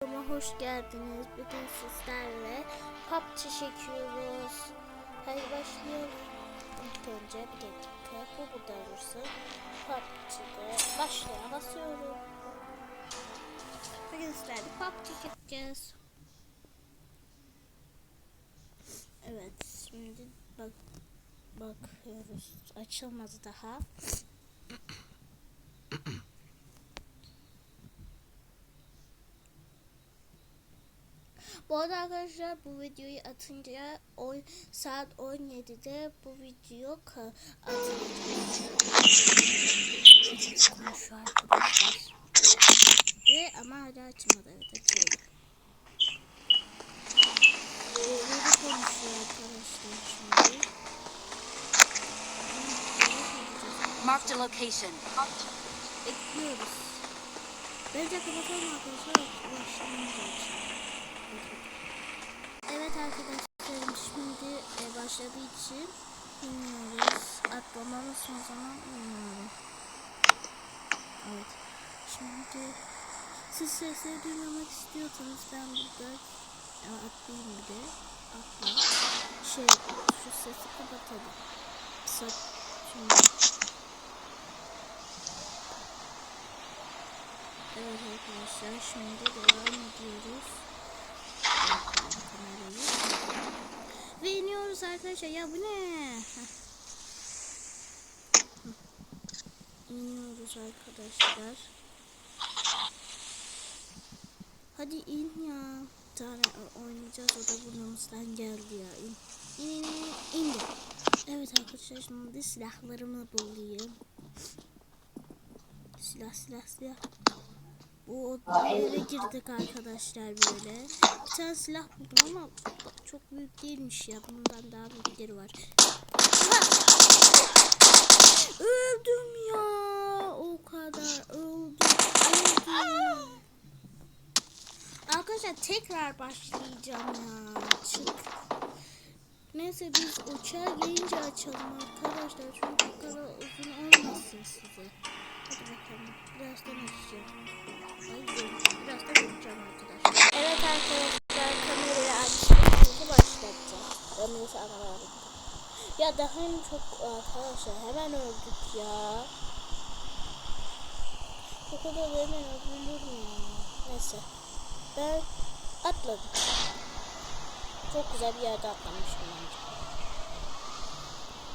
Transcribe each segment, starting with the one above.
Kanalıma hoş geldiniz. Bugün sizlerle PUBG çekiyoruz. Hadi başlayalım. İlk önce bir dakika. Bu burada olursa PUBG'de başlaya basıyorum. Bugün sizlerle PUBG çekeceğiz. Evet şimdi bak bakıyoruz. Açılmadı daha. Bu arada arkadaşlar bu videoyu atınca o saat 17'de bu video atılacak. Ve ama hala açmadı evet açıldı. Biri konuşuyor arkadaşlar şimdi. Marked a location. Bekliyoruz. Bence kapatalım arkadaşlar. Başlamayacak. Arkadaşlarım şimdi e, başladığı için bilmiyoruz. Atlamamız son zaman bilmiyorum. Evet. Şimdi siz sesleri duymamak istiyorsanız ben burada e, atlayayım bir de. Atla. Şey şu sesi kapatalım. Kısa şimdi. Evet arkadaşlar şimdi devam ediyoruz. Bakalım kamerayı. Ve iniyoruz arkadaşlar. Ya bu ne? İniyoruz arkadaşlar. Hadi in ya. Bir tane oynayacağız. O da burnumuzdan geldi ya. İn. İn in in. İndi. Evet arkadaşlar şimdi silahlarımı bulayım. Silah silah silah. Bu odaya girdik arkadaşlar böyle. Bir tane silah buldum ama çok büyük değilmiş ya. Bundan daha büyükleri var. Aha! Öldüm ya. O kadar öldüm. Öldüm. Arkadaşlar tekrar başlayacağım ya. Çık. Neyse biz uçağa gelince açalım arkadaşlar. Çünkü bu kadar uzun olmasın size. Hadi bakalım. Birazdan açacağım. Hayır, birazdan açacağım arkadaşlar. Evet arkadaşlar kamerayı açtım. Şimdi başlatacağım. Ömrü sana Ya daha çok arkadaşlar hemen öldük ya. Bu kadar hemen öldürülür mü ya? Neyse. Ben atladım. Çok güzel bir yerde atlamışım bence.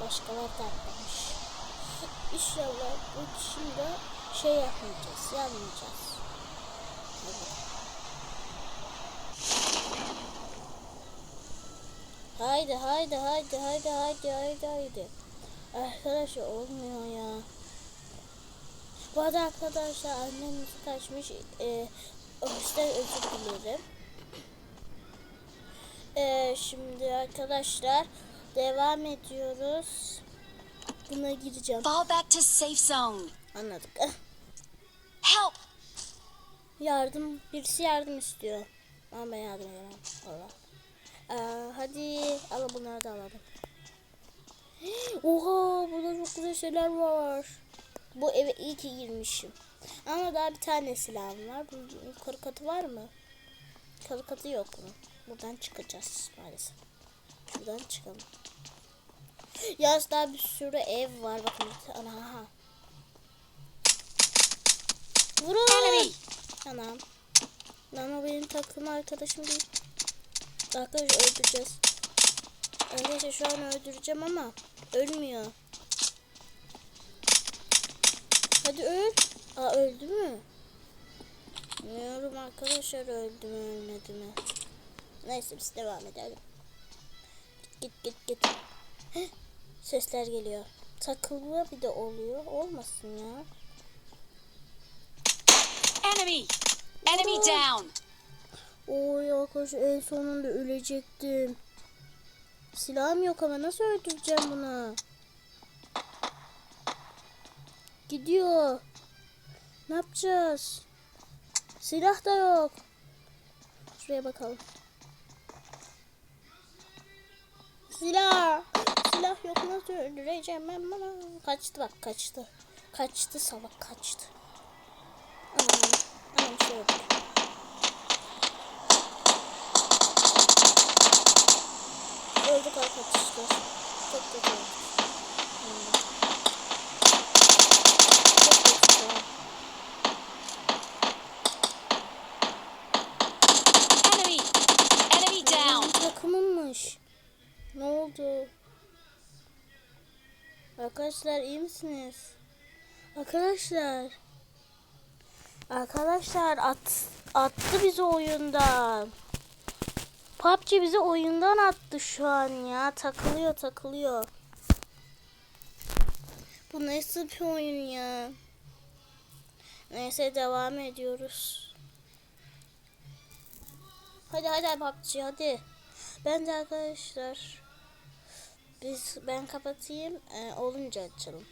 Başkaları da atlamış. İnşallah bu şimdi şey yapmayacağız, yanmayacağız. Evet. Haydi haydi haydi haydi haydi haydi haydi. Arkadaşlar olmuyor ya. Bu arada arkadaşlar annemiz kaçmış. Ee, yüzden özür dilerim. Ee, şimdi arkadaşlar devam ediyoruz. Buna gireceğim. Fall back to safe zone. Anladık. Help! Yardım, birisi yardım istiyor. Ama ben yardım edemem. Allah. Ee, hadi al bunları da alalım. Oha burada çok güzel şeyler var. Bu eve iyi ki girmişim. Ama daha bir tane silahım var. Bunun yukarı katı var mı? Yukarı katı yok bunun. Buradan çıkacağız maalesef. Şuradan çıkalım. Yaz daha bir sürü ev var. Bakın. Ana. Aha. Vurun. Tamam. Lan o benim takım arkadaşım değil. Arkadaş öldüreceğiz. Arkadaşlar şu an öldüreceğim ama ölmüyor. Hadi öl. Aa öldü mü? Bilmiyorum arkadaşlar öldü mü ölmedi mi? Neyse biz devam edelim. Git git git. git. Sesler geliyor. Takılma bir de oluyor. Olmasın ya. Enemy! Enemy down! Oy arkadaşlar en sonunda ölecektim. Silahım yok ama nasıl öldüreceğim bunu? Gidiyor. Ne yapacağız? Silah da yok. Şuraya bakalım. Silah silah yok nasıl öldüreceğim ben bana. Kaçtı bak kaçtı. Kaçtı salak kaçtı. Anam, anam şey oldu. Öldük arkadaşlar. Çok kötü öldük. Arkadaşlar iyi misiniz? Arkadaşlar. Arkadaşlar at, attı bizi oyundan. PUBG bizi oyundan attı şu an ya. Takılıyor takılıyor. Bu nasıl bir oyun ya? Neyse devam ediyoruz. Hadi hadi PUBG hadi. Ben de arkadaşlar biz ben kapatayım e, olunca açalım.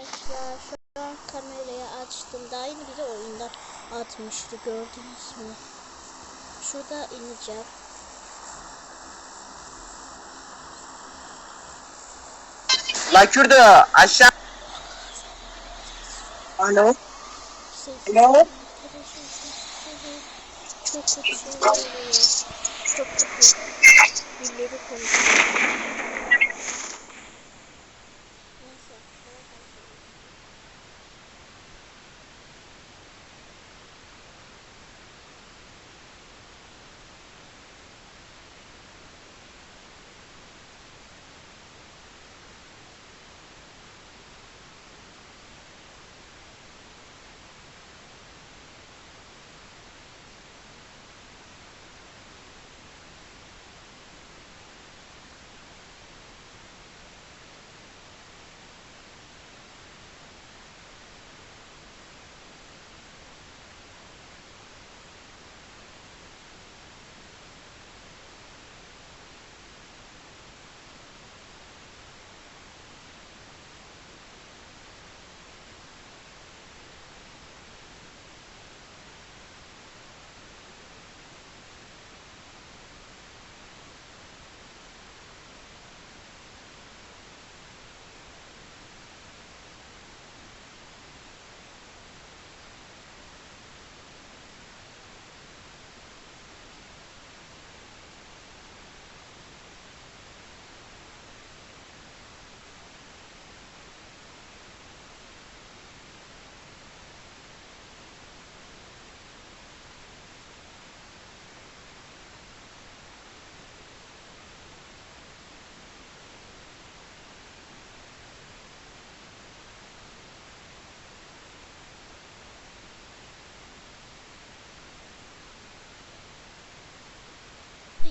Arkadaşlar şu an kamerayı açtım. Daha yeni bizi oyundan atmıştı gördünüz mü? Şurada ineceğim. La Kürdü aşağı. Alo. Alo. Çok kötü. Çok kötü. Dilleri konuşuyor.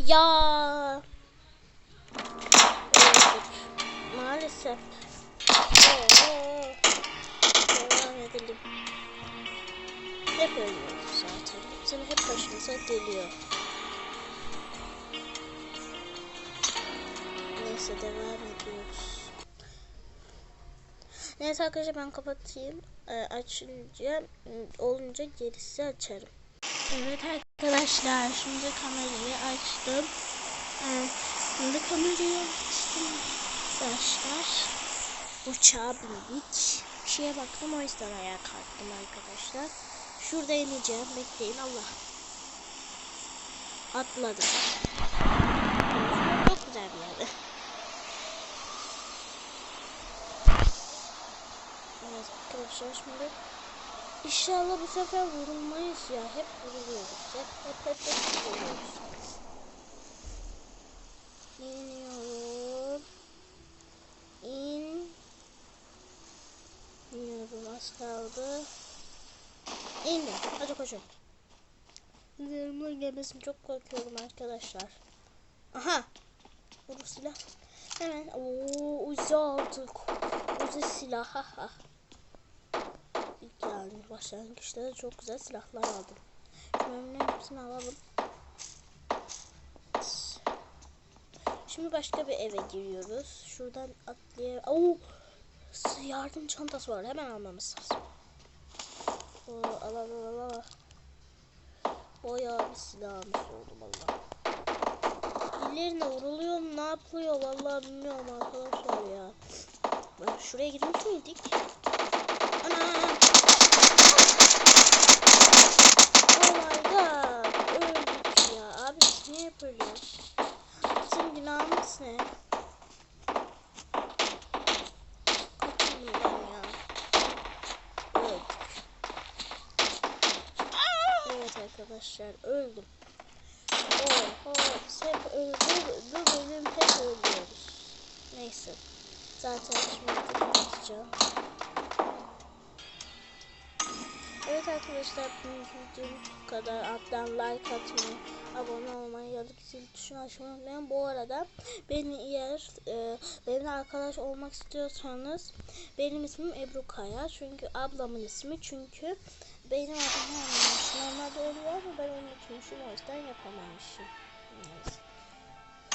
Ya. Öldük. Maalesef. Devam edelim. Hep ölüyoruz zaten. Bizim hep başımıza geliyor. Neyse devam ediyoruz. Neyse arkadaşlar ben kapatayım. Ee, açınca olunca gerisi açarım. Evet arkadaşlar şimdi kamerayı açtım. Ee, şimdi kamerayı açtım arkadaşlar. Uçağa bindik. Bir şeye baktım o yüzden ayağa kalktım arkadaşlar. Şurada ineceğim. Bekleyin Allah. Atladım. Çok güzel bir yerde. Evet arkadaşlar şimdi İnşallah bu sefer vurulmayız ya. Hep vuruluyoruz. Hep hep hep, hep vuruluyoruz. İniyorum. İn. İniyorum az kaldı. İndim. Hadi koşun. Üzerimin gelmesin çok korkuyorum arkadaşlar. Aha. Bu silah. Hemen. Oo, uzi aldık. Silah. Ha ha. Yani başlangıçta da çok güzel silahlar aldım. Şunların hepsini alalım. Şimdi başka bir eve giriyoruz. Şuradan atlayalım. Oo! Yardım çantası var. Hemen almamız lazım. Oo, al al al al. Bayağı bir silahımız oldu valla. Birilerine vuruluyor ne yapılıyor vallahi bilmiyorum arkadaşlar ya. Şuraya girmiş miydik? Ana! Oh my god. Öldük ya. Abi biz niye yapıyoruz? arkadaşlar. Öldüm. Oho hep öldür. Bu bölüm hep öldürüyoruz. Neyse. Zaten şimdi kapatacağım. Evet arkadaşlar bu videom bu kadar. Alttan like atmayı, abone olmayı ya zil tuşunu açmayı unutmayın. Bu arada beni eğer e, benimle arkadaş olmak istiyorsanız benim ismim Ebru Kaya. Çünkü ablamın ismi. Çünkü benim adım olmamış. Normalde oluyor ama ben unutmuşum. O yüzden yapamamışım. Neyse.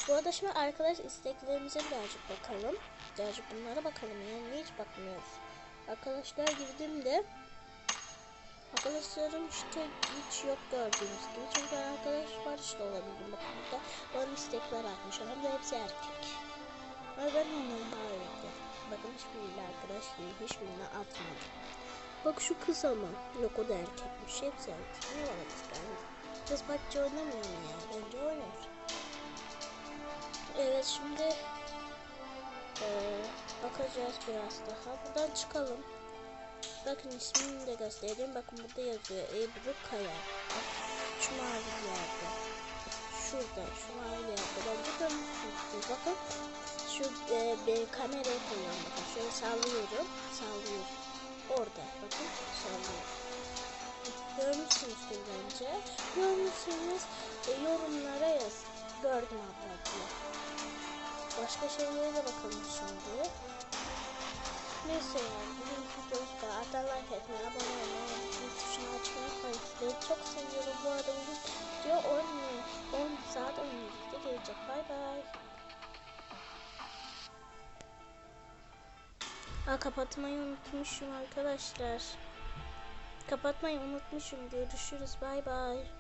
Bu arada şimdi arkadaş isteklerimize birazcık bakalım. Birazcık bunlara bakalım. Yani hiç bakmıyoruz? Arkadaşlar girdiğimde Arkadaşlarım işte hiç yok gördüğünüz gibi. Çünkü arkadaş barış da olabildim. Bakın burada bana istekler atmışlar. Hem de hepsi erkek. Ama ben onları hayır Bakın hiçbiriyle arkadaş değil. Hiçbirine atmadım. Bak şu kız ama. Yok o da erkekmiş. Hepsi erkek. Ne var ben? Kız bakça oynamıyor mu ya? Bence oynar. Evet şimdi eee, bakacağız biraz daha. Buradan çıkalım. Bakın ismini de göstereyim. Bakın burada yazıyor. Ebru Kaya. Şu mavi yerde. Şurada. Şu mavi yerde. Bence görmüşsünüz. Bakın. Şu e, bir kullanın. Bakın şöyle sallıyorum. Sallıyorum. Orada. Bakın sallıyorum. Görmüşsünüzdür bence. Görmüşsünüz. E, yorumlara yaz. Gördüm abla diye. Başka şeylere de bakalım şimdi. Neyse yani bugün videomuz bu. Hatta like etmeyi, abone olmayı, zil tuşunu açmayı unutmayın. Çok seviyorum. Bu arada bugün video 10, 10 saat 17'de gelecek. Bay bay. Aa, kapatmayı unutmuşum arkadaşlar. Kapatmayı unutmuşum. Görüşürüz. Bay bay.